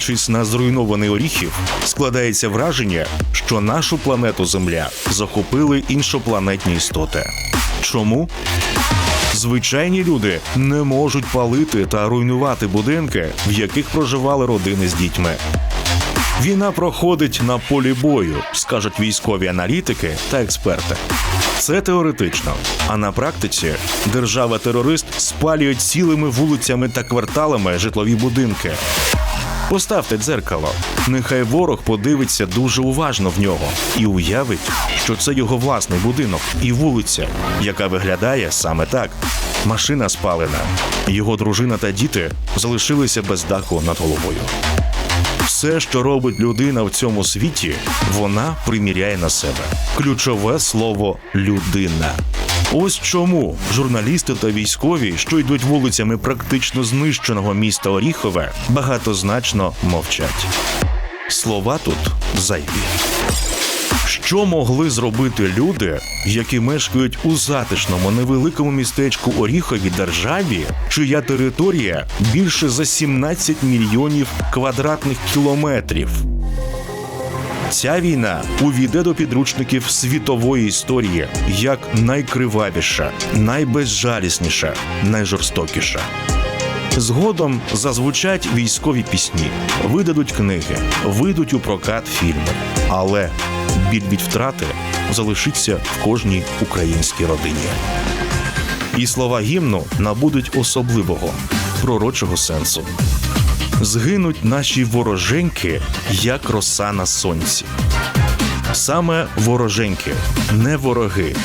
Дивлячись на зруйнований Оріхів, складається враження, що нашу планету Земля захопили іншопланетні істоти. Чому? Звичайні люди не можуть палити та руйнувати будинки, в яких проживали родини з дітьми. Війна проходить на полі бою, скажуть військові аналітики та експерти. Це теоретично. А на практиці держава-терорист спалює цілими вулицями та кварталами житлові будинки. Поставте дзеркало. Нехай ворог подивиться дуже уважно в нього і уявить, що це його власний будинок і вулиця, яка виглядає саме так. Машина спалена. Його дружина та діти залишилися без даху над головою. Все, що робить людина в цьому світі, вона приміряє на себе. Ключове слово людина. Ось чому журналісти та військові, що йдуть вулицями практично знищеного міста Оріхове, багатозначно мовчать. Слова тут зайві. Що могли зробити люди, які мешкають у затишному невеликому містечку Оріхові державі, чия територія більше за 17 мільйонів квадратних кілометрів? Ця війна увійде до підручників світової історії як найкривавіша, найбезжалісніша, найжорстокіша. Згодом зазвучать військові пісні, видадуть книги, вийдуть у прокат фільми. Але біль від втрати залишиться в кожній українській родині. І слова гімну набудуть особливого пророчого сенсу. Згинуть наші вороженьки, як роса на сонці. Саме вороженьки, не вороги.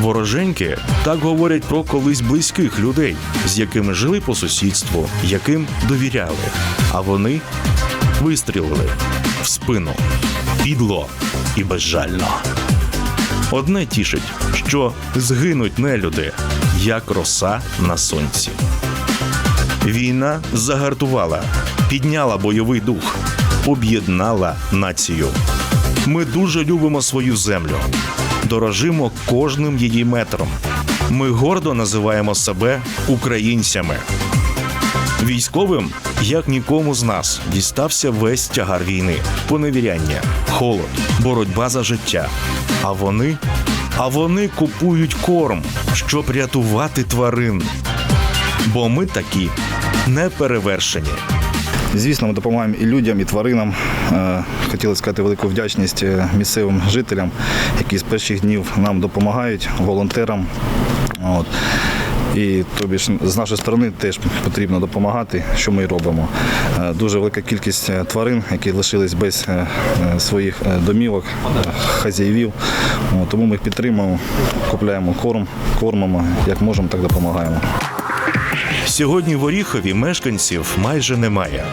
Вороженьки так говорять про колись близьких людей, з якими жили по сусідству, яким довіряли. А вони вистрілили в спину підло і безжально. Одне тішить, що згинуть нелюди, як роса на сонці. Війна загартувала, підняла бойовий дух, об'єднала націю. Ми дуже любимо свою землю, дорожимо кожним її метром. Ми гордо називаємо себе українцями. Військовим, як нікому з нас, дістався весь тягар війни, поневіряння, холод, боротьба за життя. А вони, а вони купують корм, щоб рятувати тварин. Бо ми такі неперевершені. Звісно, ми допомагаємо і людям, і тваринам. Е, Хотіли сказати велику вдячність е, місцевим жителям, які з перших днів нам допомагають, волонтерам. От. І тобі ж з нашої сторони теж потрібно допомагати, що ми і робимо. Е, Дуже велика кількість тварин, які лишились без своїх домівок, хазяївів. Тому ми їх підтримуємо, купляємо корм, кормимо, як можемо, так допомагаємо. Сьогодні в Оріхові мешканців майже немає.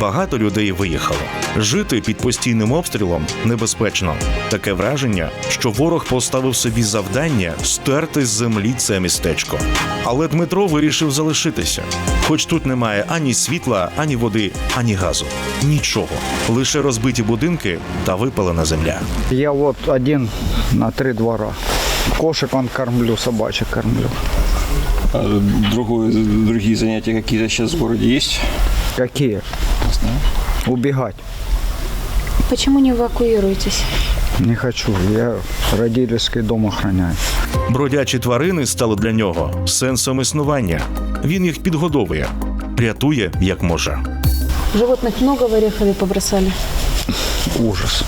Багато людей виїхало. Жити під постійним обстрілом небезпечно. Таке враження, що ворог поставив собі завдання стерти з землі це містечко. Але Дмитро вирішив залишитися. Хоч тут немає ані світла, ані води, ані газу. Нічого. Лише розбиті будинки та випалена земля. Я вот один на три двора. Кошек он кормлю, собачек кормлю. Другое, другие занятия какие-то сейчас в городе есть? Какие? Убегать Почему не эвакуируетесь? не хочу. Я родительский дом охраняю. Бродячі тварини стали для нього сенсом існування. Він їх підгодовує, рятує як може. Животных много в Орехове побросали? Ужас.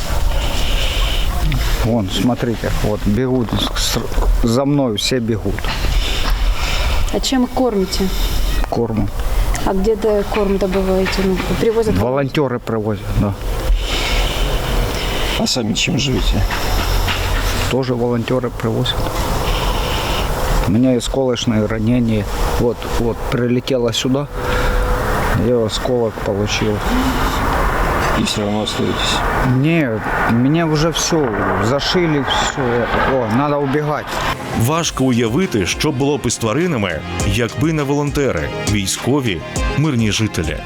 Вон, смотрите, вот бегут за мной, все бегут. А чем кормите? Корму. А где-то корм добываете? Ну, привозят? Волонтеры привозят, да. А сами чем живете? Тоже волонтеры привозят. У меня осколочное ранение. Вот, вот, прилетело сюда. Я осколок получил. И все равно остаетесь. Не, меня уже все, зашили, все. О, надо убегать. Важко уявити, що було б із тваринами, якби не волонтери, військові, мирні жителі.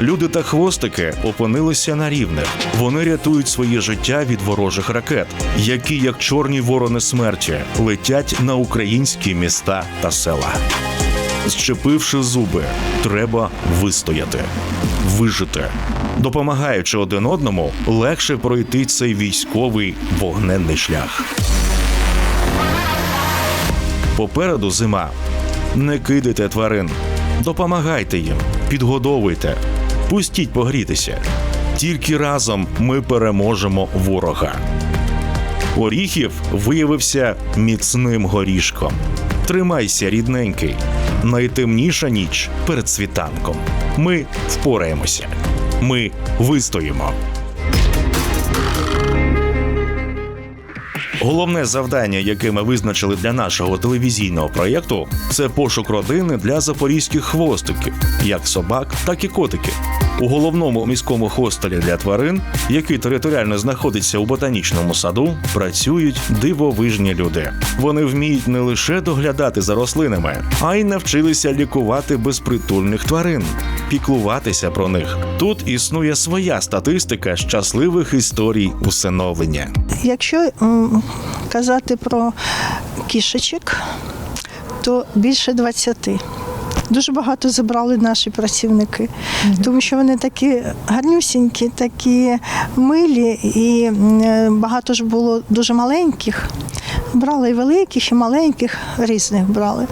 Люди та хвостики опинилися на рівних. Вони рятують своє життя від ворожих ракет, які, як чорні ворони смерті, летять на українські міста та села. Зчепивши зуби, треба вистояти. вижити. Допомагаючи один одному, легше пройти цей військовий вогненний шлях. Попереду зима. Не кидайте тварин, допомагайте їм, підгодовуйте, пустіть погрітися. Тільки разом ми переможемо ворога. Оріхів виявився міцним горішком. Тримайся, рідненький. Найтемніша ніч перед світанком. Ми впораємося. Ми вистоїмо. Головне завдання, яке ми визначили для нашого телевізійного проєкту, це пошук родини для запорізьких хвостиків, як собак, так і котиків. У головному міському хостелі для тварин, який територіально знаходиться у ботанічному саду, працюють дивовижні люди. Вони вміють не лише доглядати за рослинами, а й навчилися лікувати безпритульних тварин, піклуватися про них. Тут існує своя статистика щасливих історій усиновлення. Якщо казати про кішечок, то більше 20. Дуже багато забрали наші працівники, тому що вони такі гарнюсінькі, такі милі, і е, багато ж було дуже маленьких. Брали і великих, і маленьких, різних брали.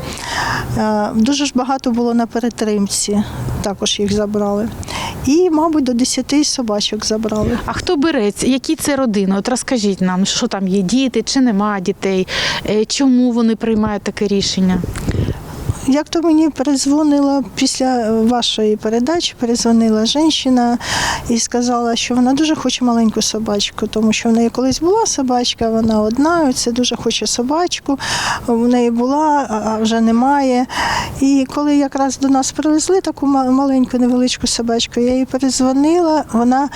Е, Дуже ж багато було на перетримці, також їх забрали. І, мабуть, до 10 собачок забрали. А хто береться? Які це родини? От розкажіть нам, що там є діти чи нема дітей, Е, чому вони приймають таке рішення? Як то мені перезвонила після вашої передачі, перезвонила жінка і сказала, що вона дуже хоче маленьку собачку, тому що в неї колись була собачка, вона одна, це дуже хоче собачку. В неї була, а вже немає. І коли якраз до нас привезли таку маленьку невеличку собачку, я їй перезвонила, вона.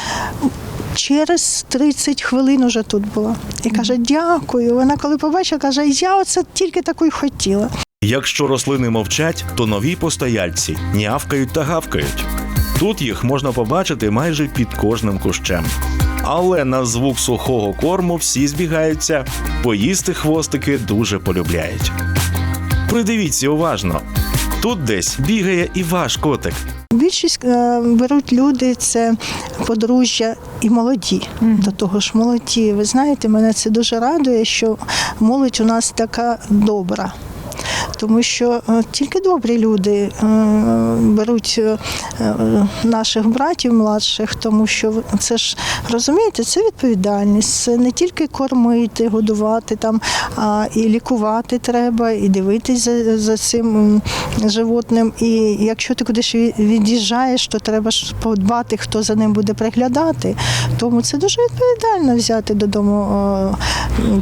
Через 30 хвилин уже тут була. І каже, дякую. Вона коли побачила, каже, я оце тільки таку й хотіла. Якщо рослини мовчать, то нові постояльці нявкають та гавкають. Тут їх можна побачити майже під кожним кущем. Але на звук сухого корму всі збігаються, поїсти хвостики дуже полюбляють. Придивіться уважно. Тут десь бігає і ваш котик. Більшість е, беруть люди це подружжя і молоді. До того ж, молоді. Ви знаєте, мене це дуже радує, що молодь у нас така добра. Тому що е, тільки добрі люди е, беруть е, наших братів младших, тому що це ж розумієте, це відповідальність. Це не тільки кормити, годувати там, а і лікувати треба, і дивитись за, за цим животним. І якщо ти кудись від'їжджаєш, то треба ж подбати, хто за ним буде приглядати. Тому це дуже відповідально взяти додому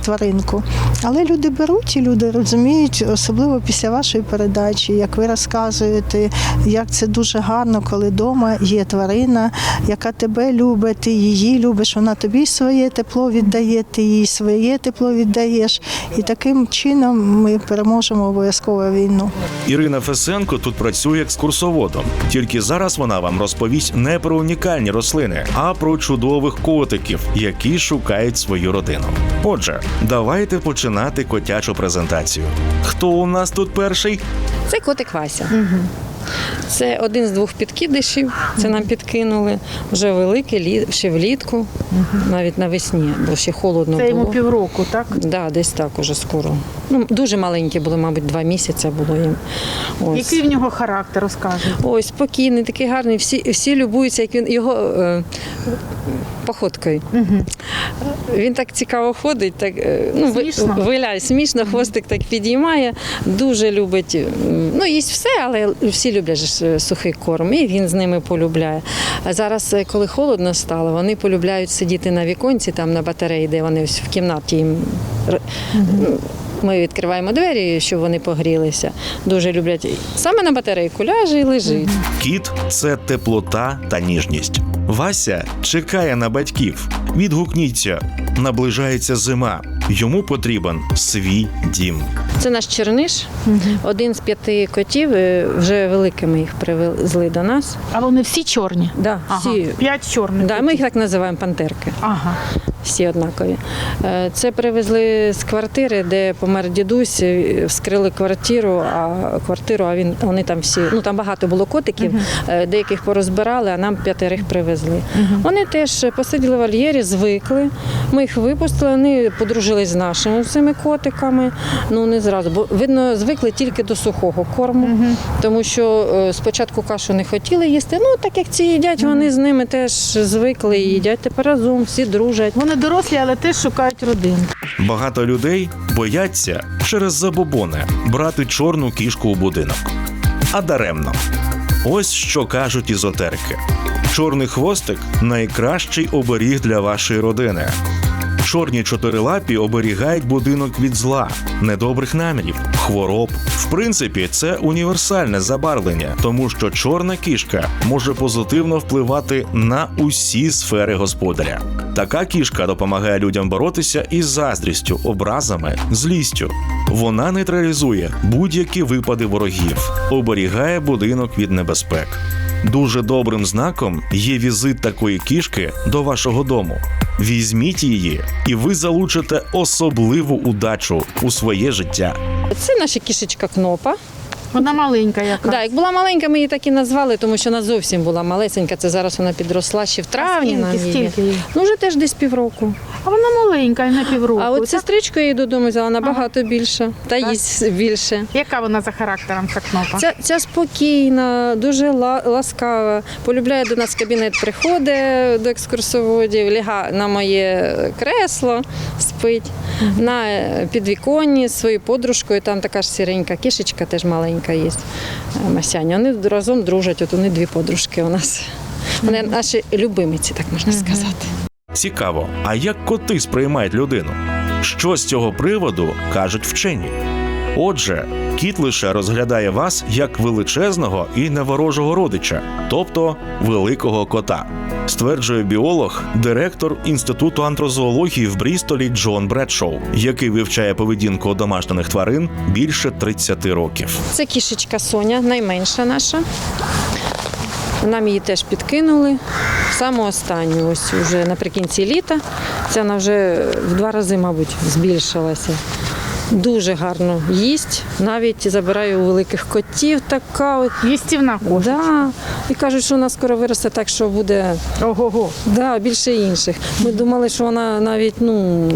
тваринку. Але люди беруть і люди розуміють, особливо після вашої передачі, як ви розказуєте, як це дуже гарно, коли вдома є тварина, яка тебе любить, ти її любиш, вона тобі своє тепло віддає, ти їй своє тепло віддаєш. І таким чином ми переможемо обов'язково війну. Ірина Фесенко тут працює екскурсоводом. Тільки зараз вона вам розповість не про унікальні рослини, а про чудових котиків, які шукають свою родину. Отже, давайте починати котячу презентацію. Хто у нас тут перший? Це котик Вася. Це один з двох підкидишів. Це нам підкинули. Вже великий, ще влітку, навіть навесні, бо ще холодно Це йому було. півроку, так? Да, десь так уже скоро. Ну, дуже маленькі були, мабуть, два місяці було їм. Ось. Який в нього характер, розкажіть? Ой, спокійний, такий гарний. Всі, всі любуються, як він його е, походкою. Він так цікаво ходить, так е, ну, Смішно? виляє смішно, хвостик так підіймає, дуже любить. Ну, їсть все, але всі люблять сухий корм, і він з ними полюбляє. А зараз, е, коли холодно стало, вони полюбляють сидіти на віконці, там на батареї, де вони ось в кімнаті їм. ну, Ми відкриваємо двері, щоб вони погрілися. Дуже люблять саме на батарейку ляже і лежить. Кіт це теплота та ніжність. Вася чекає на батьків. Відгукніться, наближається зима. Йому потрібен свій дім. Це наш черниш, один з п'яти котів. е, Вже великими їх привезли до нас. А вони всі чорні? Да, Ага. всі. П'ять чорних. Да, ми їх так називаємо пантерки. Ага. всі однакові. Е, Це привезли з квартири, де помер дідусь, е, вскрили квартиру, а квартиру, а він вони там всі, ну там багато було котиків, е, деяких порозбирали, а нам п'ятерих привезли. Вони теж посиділи в вольєрі, звикли. Ми їх випустили, вони подружились з нашими цими котиками. Ну не зразу, бо видно, звикли тільки до сухого корму, тому що е, спочатку кашу не хотіли їсти. Ну так як ці їдять, вони з ними теж звикли і їдять тепер разом, всі дружать. Вони дорослі, але теж шукають родину. Багато людей бояться через забобони брати чорну кішку у будинок. А даремно. Ось що кажуть ізотерики: чорний хвостик найкращий оберіг для вашої родини. Чорні чотирилапі оберігають будинок від зла, недобрих намірів, хвороб. В принципі, це універсальне забарвлення, тому що чорна кішка може позитивно впливати на усі сфери господаря. Така кішка допомагає людям боротися із заздрістю, образами, злістю. Вона нейтралізує будь-які випади ворогів, оберігає будинок від небезпек. Дуже добрим знаком є візит такої кішки до вашого дому. Візьміть її, і ви залучите особливу удачу у своє життя. Це наша кішечка Кнопа. Вона маленька яка. Да, як була маленька, ми її так і назвали, тому що вона зовсім була малесенька. Це зараз вона підросла ще в травні. нам Скільки, її. скільки їй? Ну вже теж десь півроку. А вона маленька, і на півроку. А от Так? сестричку я її додому взяла набагато більше, та Так. їсть більше. Яка вона за характером, ця кнопа? Ця, ця спокійна, дуже ла- ласкава. Полюбляє до нас в кабінет, приходить до екскурсоводів, ляга на моє кресло, спить. На е, підвіконні з своєю подружкою, там така ж сіренька кішечка, теж маленька є. е, Масяня. Вони разом дружать, от вони дві подружки у нас. Вони наші любимиці, так можна сказати. Цікаво, а як коти сприймають людину? Що з цього приводу кажуть вчені? Отже, кіт лише розглядає вас як величезного і неворожого родича, тобто великого кота, стверджує біолог, директор інституту антрозоології в Брістолі Джон Бредшоу, який вивчає поведінку домашніх тварин більше 30 років. Це кішечка Соня, найменша наша. Нам її теж підкинули. Саме останню, ось вже наприкінці літа. Це вона вже в два рази, мабуть, збільшилася. Дуже гарно їсть. Навіть забираю у великих котів така. От. Їстівна кошка. Да. І кажуть, що вона скоро виросте так, що буде Ого-го. да, більше інших. Ми думали, що вона навіть ну,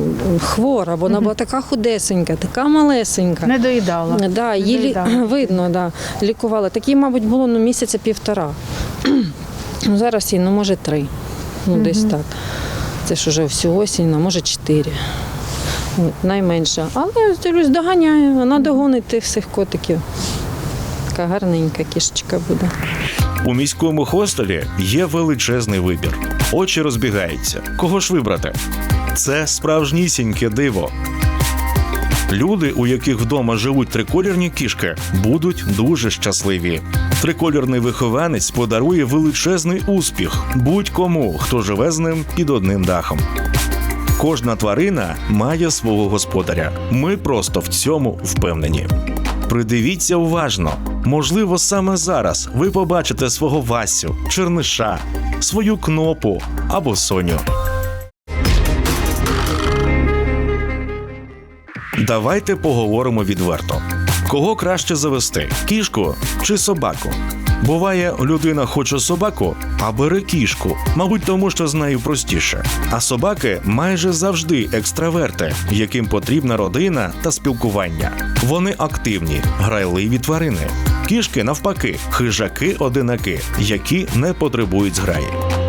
хвора, бо вона була така худесенька, така малесенька. Не доїдала. Да, її лі- доїдала. видно, да, лікували. Такі, мабуть, було ну, місяця півтора. Ну, зараз їй, ну, може, три. Ну, десь так. Це ж уже всю осінь, а може чотири. Найменша. Але дивлюсь, доганяє, вона догонить тих всіх котиків. Така гарненька кішечка буде. У міському хостелі є величезний вибір. Очі розбігаються. Кого ж вибрати? Це справжнісіньке диво. Люди, у яких вдома живуть триколірні кішки, будуть дуже щасливі. Триколірний вихованець подарує величезний успіх будь-кому, хто живе з ним під одним дахом. Кожна тварина має свого господаря. Ми просто в цьому впевнені. Придивіться уважно. Можливо, саме зараз ви побачите свого Васю, Черниша, свою кнопу або Соню. Давайте поговоримо відверто. Кого краще завести кішку чи собаку? Буває, людина хоче собаку, а бере кішку, мабуть, тому що з нею простіше. А собаки майже завжди екстраверти, яким потрібна родина та спілкування. Вони активні, грайливі тварини. Кішки навпаки, хижаки-одинаки, які не потребують зграї.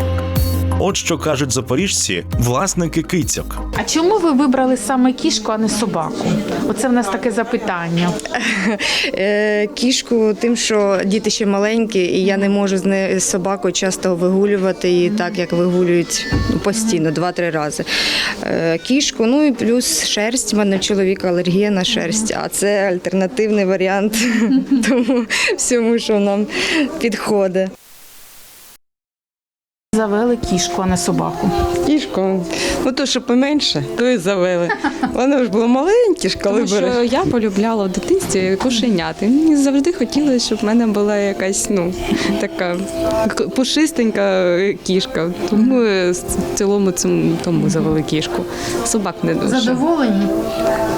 От що кажуть запоріжці, власники кицьок. А чому ви вибрали саме кішку, а не собаку? Оце в нас таке запитання. Е, Кішку тим, що діти ще маленькі, і я не можу з не- з собакою часто вигулювати її так, як вигулюють ну, постійно, два-три рази. Е, Кішку, ну і плюс шерсть. У мене в чоловіка алергія на шерсть, а це альтернативний варіант тому всьому, що нам підходить. Завели кішку, а не собаку. Кішку, ну то, що поменше, то і завели. Воно ж було маленьке ж, коли Тому береш. що я полюбляла в дитинстві кошеняти. Мені завжди хотілося, щоб в мене була якась ну така к- пушистенька кішка. Тому е, в цілому цьому тому завели кішку. Собак не дуже. Задоволені?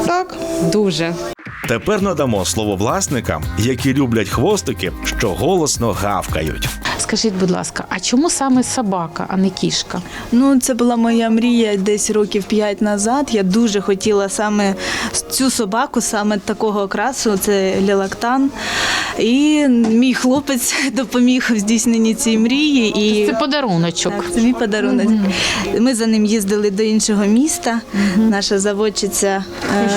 Так, Дуже. Тепер надамо слово власникам, які люблять хвостики, що голосно гавкають. Скажіть, будь ласка, а чому саме собака, а не кішка? Ну, це була моя мрія десь років п'ять назад. Я дуже хотіла саме цю собаку, саме такого окрасу, це лілактан. І мій хлопець допоміг в здійсненні цієї мрії. І Це подаруночок. так, це мій подарунок. Ми за ним їздили до іншого міста. Наша заводчиця.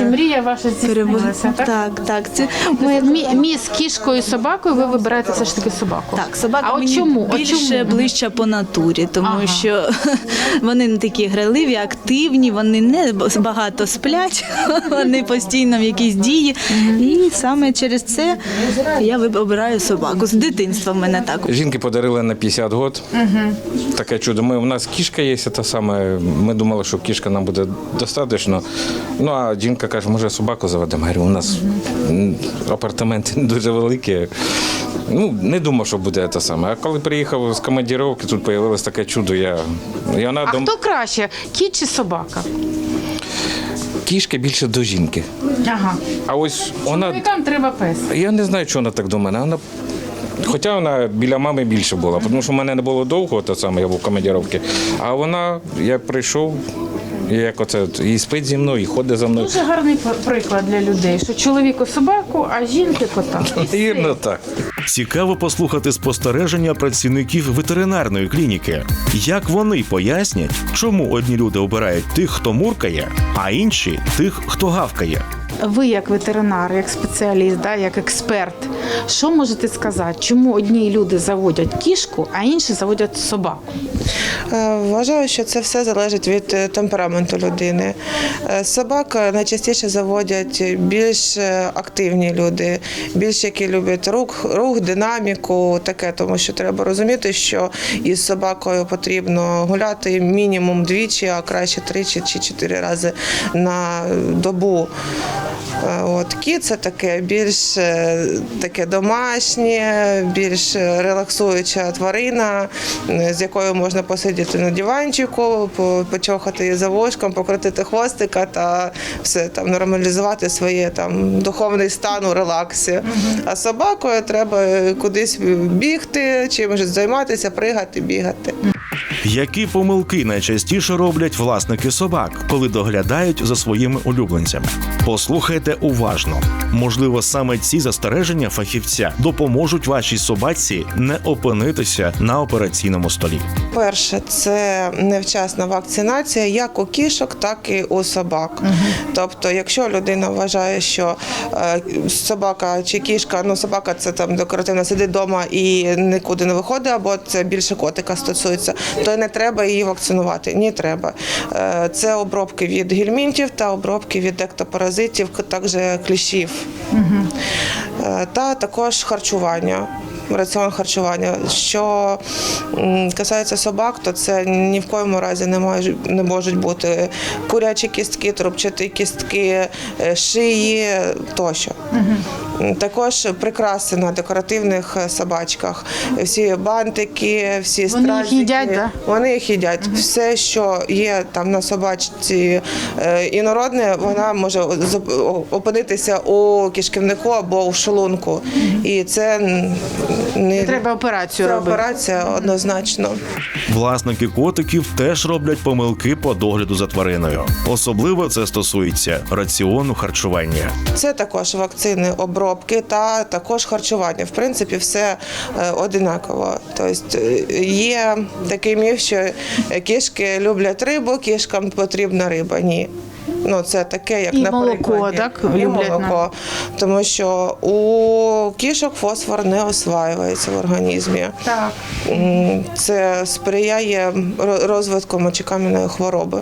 е, мрія ваша здійснилася, так? Так, так. Це Ми, мі- між кішкою і собакою ви вибираєте все ж таки собаку. Так, собака А мені чому? Більше чому? ближча по натурі, тому Ага. що вони не такі граливі, активні, вони не багато сплять, вони постійно в якійсь дії. І саме через це я обираю собаку. З дитинства в мене так. Жінки подарили на 50 год. Таке чудо. Ми, у нас кішка є, та саме. Ми думали, що кішка нам буде достатньо. Ну а жінка каже, може собаку заведемо. Я говорю, у нас м, апартаменти не дуже великі. Ну, не думав, що буде те саме. А коли приїхав з командировки, тут з'явилось таке чудо. Я, вона А хто краще, кіт чи собака? кішка більше до жінки. Ага. А ось вона. Чоловікам треба пес. Я не знаю, чого вона так до мене. Вона... Хоча вона біля мами більше була, тому що в мене не було довго, то саме я був в командировці. А вона, я прийшов, і як оце, і спить зі мною, і ходить за мною. Дуже гарний приклад для людей, що чоловіку собаку, а жінки кота. Вірно так. Цікаво послухати спостереження працівників ветеринарної клініки. Як вони пояснять, чому одні люди обирають тих, хто муркає, а інші тих, хто гавкає. Ви, як ветеринар, як спеціаліст, да, як експерт, що можете сказати, чому одні люди заводять кішку, а інші заводять собаку? Е, Вважаю, що це все залежить від е, темпераменту людини. Е, Собак найчастіше заводять більш активні люди, більш які люблять рух, рух, динаміку, таке, тому що треба розуміти, що із собакою потрібно гуляти мінімум двічі, а краще тричі чи чотири рази на добу. Е, От кіт це таке більш е, таке домашнє, більш е, релаксуюча тварина, з якою можна посидіти на диванчику, почохати її за вушком, покрутити хвостика та все там нормалізувати своє там духовний стан у релаксі. А собакою треба кудись бігти, чимось займатися, пригати, бігати. Які помилки найчастіше роблять власники собак, коли доглядають за своїми улюбленцями? Послухайте уважно. Можливо, саме ці застереження фахівця допоможуть вашій собаці не опинитися на операційному столі. Перше, це невчасна вакцинація як у кішок, так і у собак. Тобто, якщо людина вважає, що е, собака чи кішка, ну собака це там декоративно сидить вдома і нікуди не виходить, або це більше котика стосується, то не треба її вакцинувати. Ні, треба. Е, Це обробки від гельмінтів та обробки від ектопаразитів, також кліщів. Е, Та також харчування. Раціон харчування. Що касається собак, то це ні в коєму разі не може не можуть бути курячі кістки, трубчаті кістки, е, шиї тощо. М, Також прикраси на декоративних е, собачках. Всі бантики, всі Вони їх їдять, да? Вони їх їдять. Все, що є там на собачці е, інородне, вона може опинитися у кишківнику або у шлунку. І це не Треба операцію це робити. операція однозначно. Власники котиків теж роблять помилки по догляду за твариною. Особливо це стосується раціону харчування. Це також вакцини, обробки та також харчування. В принципі, все е, одинаково. Тобто е, є такий міф, що кішки люблять рибу, кішкам потрібна риба. Ні. Ну, це таке, як І на молоко, так, І люблять молоко. Тому що у кішок фосфор не осваюється в організмі. Так. Це сприяє ро- розвитку мочекам'яної хвороби.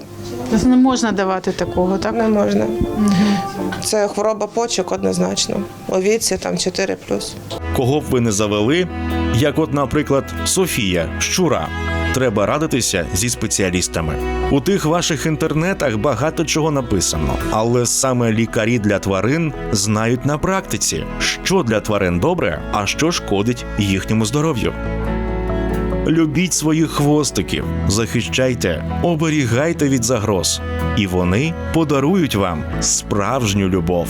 Тобто не можна давати такого, так? Не можна. Це хвороба почок однозначно. У віці там 4 Кого б ви не завели, як от, наприклад, Софія щура. треба радитися зі спеціалістами. У тих ваших інтернетах багато чого написано, але саме лікарі для тварин знають на практиці, що для тварин добре, а що шкодить їхньому здоров'ю. Любіть своїх хвостиків, захищайте, оберігайте від загроз, і вони подарують вам справжню любов.